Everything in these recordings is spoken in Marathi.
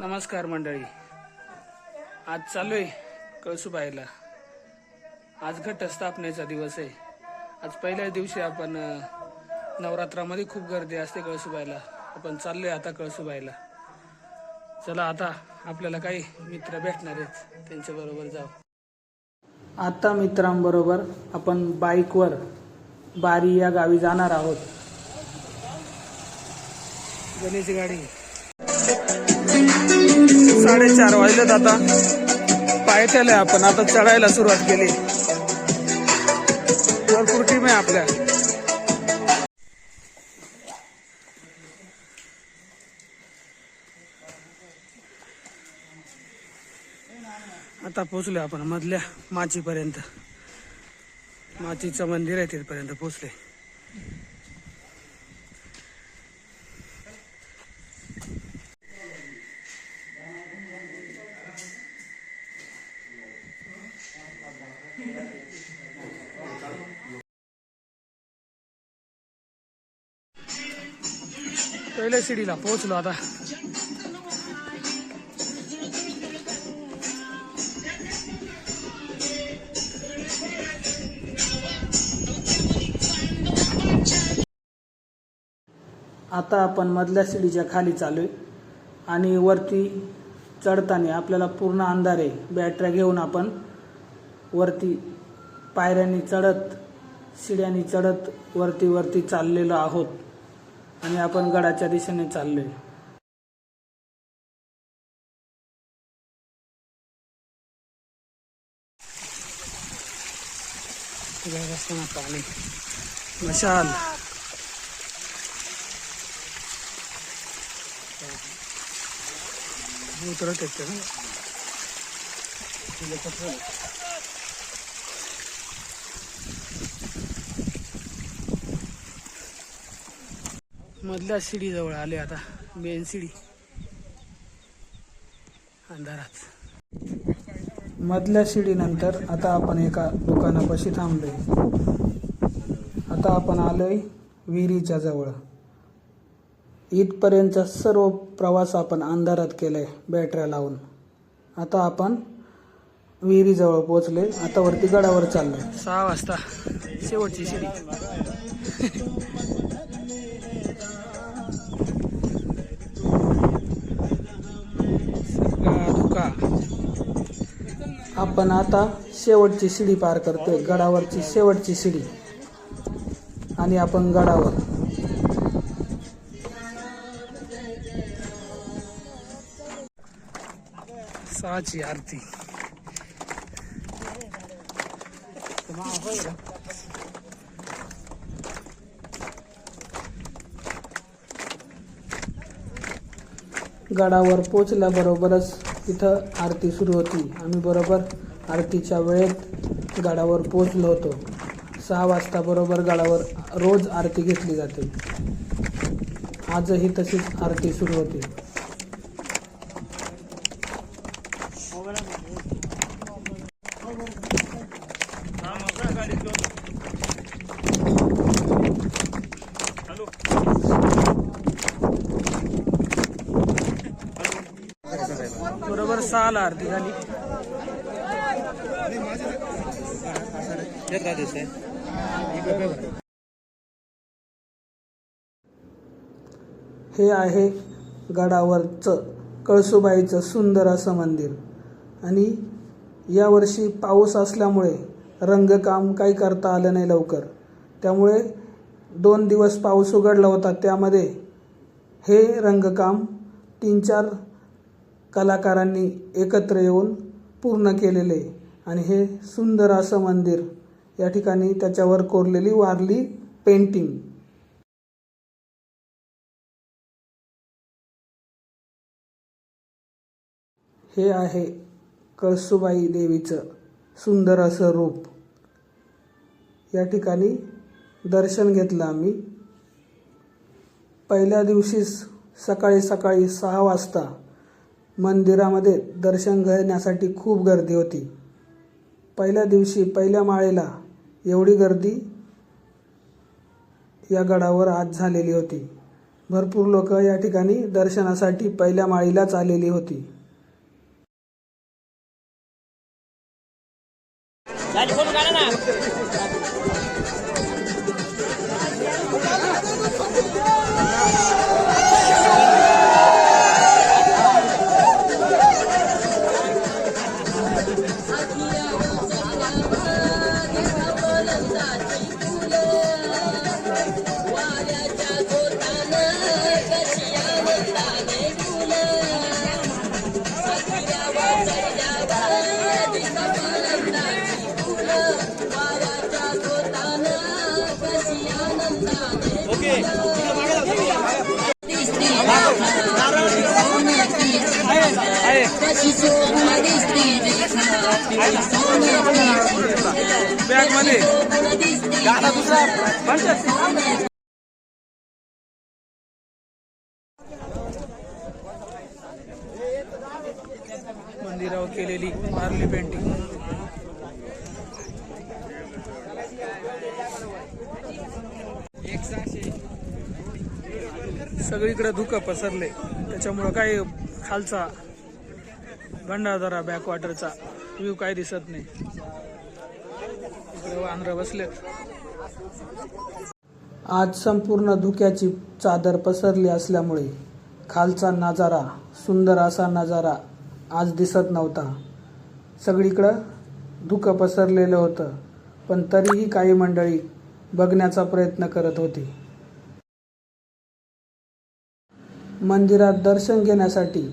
नमस्कार मंडळी. आज चालू आहे कळसुबाईला. आज घटस्थापनेचा दिवस आहे. आज पहिल्याच दिवशी आपण नवरात्रामध्ये खूप गर्दी असते कळसुबाईला. आपण चाललोय आता कळसुबाईला. चला आता आपल्याला काही मित्र भेटणार आहेत. त्यांच्या बरोबर जाऊ. आता मित्रांबरोबर आपण बाईकवर बारी या गावी जाणार आहोत. गणेश गाडी. साडेचार वाजलेत आता. पायथ्याला आपण. आता चढायला सुरुवात केली. भरपूर टीम आहे आपल्या. आता पोचलो आपण मधल्या माचीपर्यंत. माचीचं मंदिर आहे तिथपर्यंत पोचले पहिल्या शिडीला पोहोचलो आता. आता आपण मधल्या शिडीच्या खाली चालू आहे. आणि वरती चढताना आपल्याला पूर्ण अंधारे बॅटऱ्या घेऊन आपण वरती पायऱ्यांनी चढत शिड्यांनी चढत वरती वरती चाललेलो आहोत. आणि आपण गडाच्या दिशेने चाललोय. पाणी मशाल उतरत येते ना मधल्या शिडीजवळ आले आता मेन शिडी. अंधारात. मधल्या शिडीनंतर आता आपण एका दुकानापाशी थांबलोय. आता आपण आलोय विहिरीच्या जवळ. इथपर्यंतचा सर्व प्रवास आपण अंधारात केलाय बॅटऱ्या लावून. आता आपण विहिरीजवळ पोहोचले आता वरती गडावर चाललोय. सहा वाजता. शेवटची शिडी. आपण आता शेवटची शिडी पार करतोय गडावरची शेवटची शिडी. आणि आपण गडावर. सहाची आरती. गडावर पोचल्याबरोबरच तिथं आरती सुरू होती. आम्ही बरोबर आरतीच्या वेळेत गडावर पोचलो होतो. सहा वाजता बरोबर गडावर रोज आरती घेतली जाते. आजही तशीच आरती सुरू होती बरोबर सहाला आरती झाली. हे आहे गडावरचं कळसुबाईचं सुंदर असं मंदिर. आणि यावर्षी पाऊस असल्यामुळे रंगकाम काही करता आलं नाही लवकर. त्यामुळे दोन दिवस पाऊस उघडला होता. त्यामध्ये हे रंगकाम तीन चार कलाकारांनी एकत्र येऊन पूर्ण केलेले आणि हे सुंदर असं मंदिर या ठिकाणी त्याच्यावर कोरलेली वारली पेंटिंग हे आहे कळसुबाई देवीचं सुंदर असं रूप. या ठिकाणी दर्शन घेतलं आम्ही. पहिल्या दिवशीच सकाळी सकाळी सहा वाजता मंदिरामध्ये दर्शन घेण्यासाठी खूप गर्दी होती. पहिल्या दिवशी पहिल्या माळेला एवढी गर्दी या गडावर आज झालेली होती. भरपूर लोक या ठिकाणी दर्शनासाठी पहिल्या माळीलाच आलेली होती. बॅगमध्ये गाणं दुसरा म्हणतात मंदिरावर केलेली मारली पेंटिंग सगळीकडे धुकं पसरले. त्याच्यामुळं काही खालचा भंडारदारा बॅकवॉटरचा व्ह्यू काय दिसत नाही. इकडे वांद्र बसलेत आज संपूर्ण धुक्याची चादर पसरली असल्यामुळे खालचा नजारा सुंदर असा नजारा आज दिसत नव्हता. सगळीकडं धुकं पसरलेलं होतं पण तरीही काही मंडळी बघण्याचा प्रयत्न करत होती. मंदिरात दर्शन घेण्यासाठी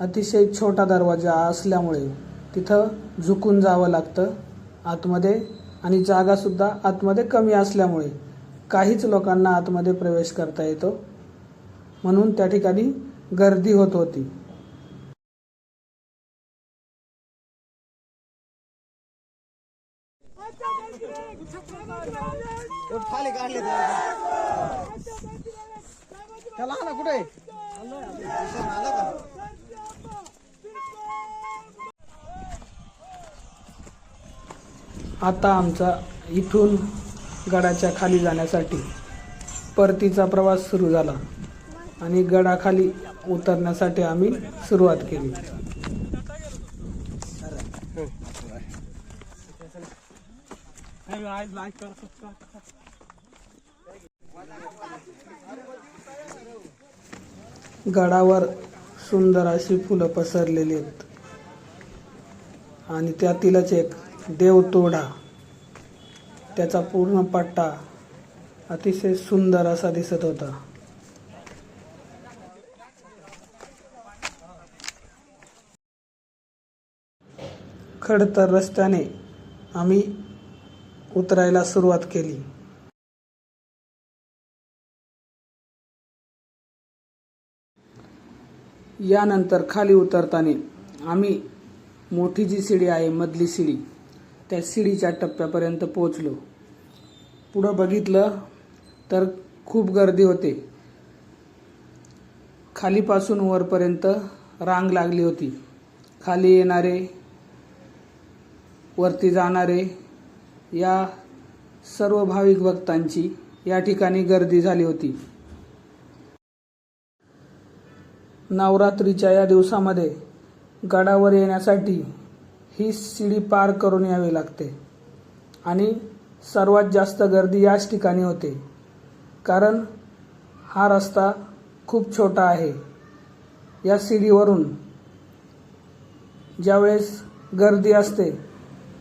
अतिशय छोटा दरवाजा असल्यामुळे तिथं झुकून जावं लागतं आतमध्ये आणि जागासुद्धा आतमध्ये कमी असल्यामुळे काहीच लोकांना आतमध्ये प्रवेश करता येतो. म्हणून त्या ठिकाणी गर्दी होत होती. कुठे? आता आमचा इथून गडाच्या खाली जाण्यासाठी परतीचा प्रवास सुरू झाला आणि गडाखाली उतरण्यासाठी आम्ही सुरुवात केली. गडावर सुंदर अशी फुलं पसरलेली आहेत. आणि त्यातीलच एक देवतोडा. त्याचा पूर्ण पट्टा अतिशय सुंदर असा दिसत होता. खडतर रस्त्याने आम्ही उतरायला सुरुवात केली. यानंतर खाली उतरताना आम्ही मोठी जी शिडी आहे मधली शिडी त्या शिडीच्या टप्प्यापर्यंत पोचलो पुढं बघितलं तर खूप गर्दी होते. खालीपासून वरपर्यंत रांग लागली होती. खाली येणारे वरती जाणारे या सर्व भाविक भक्तांची या ठिकाणी गर्दी झाली होती. नवरात्रीच्या या दिवसामध्ये गडावर येण्यासाठी ही शिडी पार करून यावी लागते. आणि सर्वात जास्त गर्दी याच ठिकाणी होते. कारण हा रस्ता खूप छोटा आहे. या शिडीवरून ज्यावेळेस गर्दी असते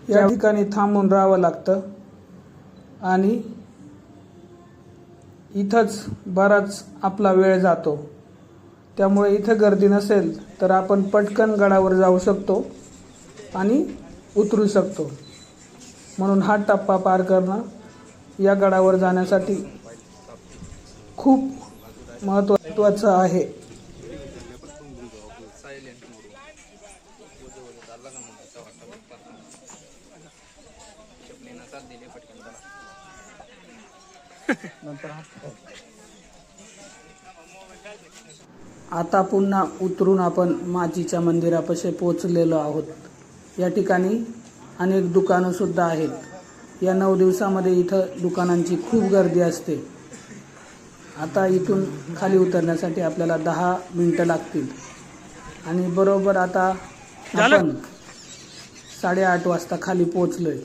या ठिकाणी थांबून राहावं लागतं. आणि इथंच बराच आपला वेळ जातो. त्यामुळे इथं गर्दी नसेल तर आपण पटकन गडावर जाऊ शकतो. आणि उतरू शकतो. म्हणून हा टप्पा पार करणं या गडावर जाण्यासाठी खूप महत्त्वाचं आहे. आता पुन्हा उतरून आपण माचीच्या मंदिरापाशी पोचलेलो आहोत. या ठिकाणी अनेक दुकानं सुद्धा आहेत. या नऊ दिवसामध्ये इथं दुकानांची खूप गर्दी असते. आता इथून खाली उतरण्यासाठी आपल्याला दहा मिनटं लागतील. आणि बरोबर आता आपण साडेआठ वाजता खाली पोचलोय